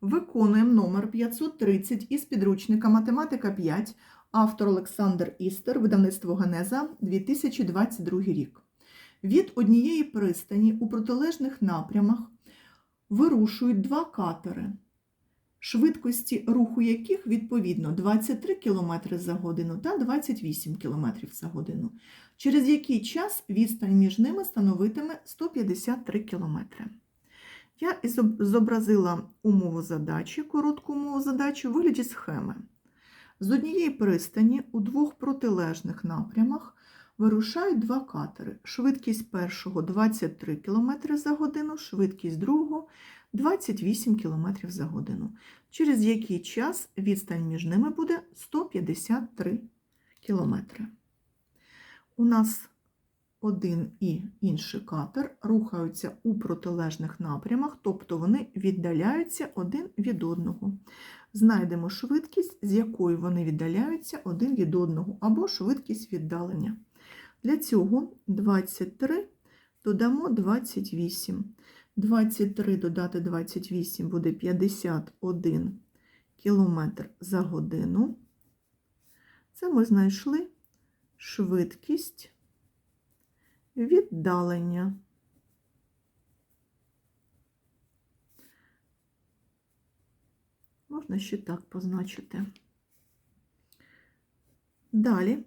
Виконуємо номер 530 із підручника Математика 5, автор Олександр Істер, видавництво Генеза, 2022 рік. Від однієї пристані у протилежних напрямах вирушують два катери, швидкості руху яких відповідно 23 км за годину та 28 км за годину, через який час відстань між ними становитиме 153 км. Я зобразила умову задачі, коротку умову задачі у вигляді схеми. З однієї пристані у двох протилежних напрямах вирушають два катери. Швидкість першого 23 км за годину, швидкість другого 28 км за годину, через який час відстань між ними буде 153 км. У нас один і інший катер рухаються у протилежних напрямах, тобто вони віддаляються один від одного. Знайдемо швидкість, з якою вони віддаляються один від одного, або швидкість віддалення. Для цього 23 додамо 28. 23 додати 28 буде 51 км за годину. Це ми знайшли швидкість віддалення. Можна ще так позначити. Далі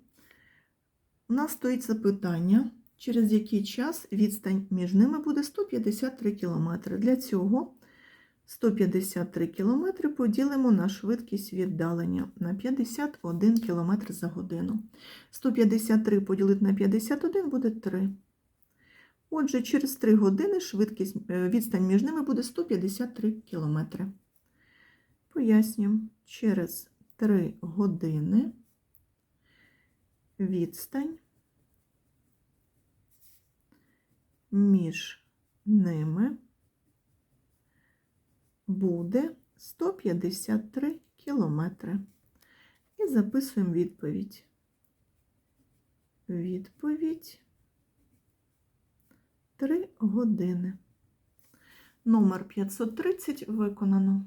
у нас стоїть запитання, через який час відстань між ними буде 153 км. Для цього 153 км поділимо на швидкість віддалення на 51 км за годину. 153 поділити на 51 буде 3. Отже, через 3 години швидкість, е, відстань між ними буде 153 км. Пояснюємо, через 3 години відстань між ними буде 153 кілометри. І записуємо відповідь. Відповідь 3 години. Номер 530 виконано.